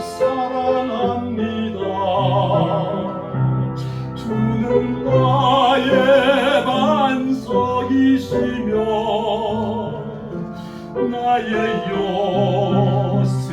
사랑합니다. 나의 요새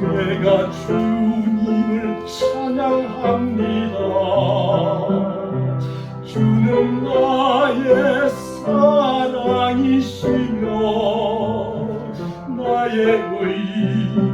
내가 주님을 찬양합니다. 주는 나의 사랑이시며 나의 의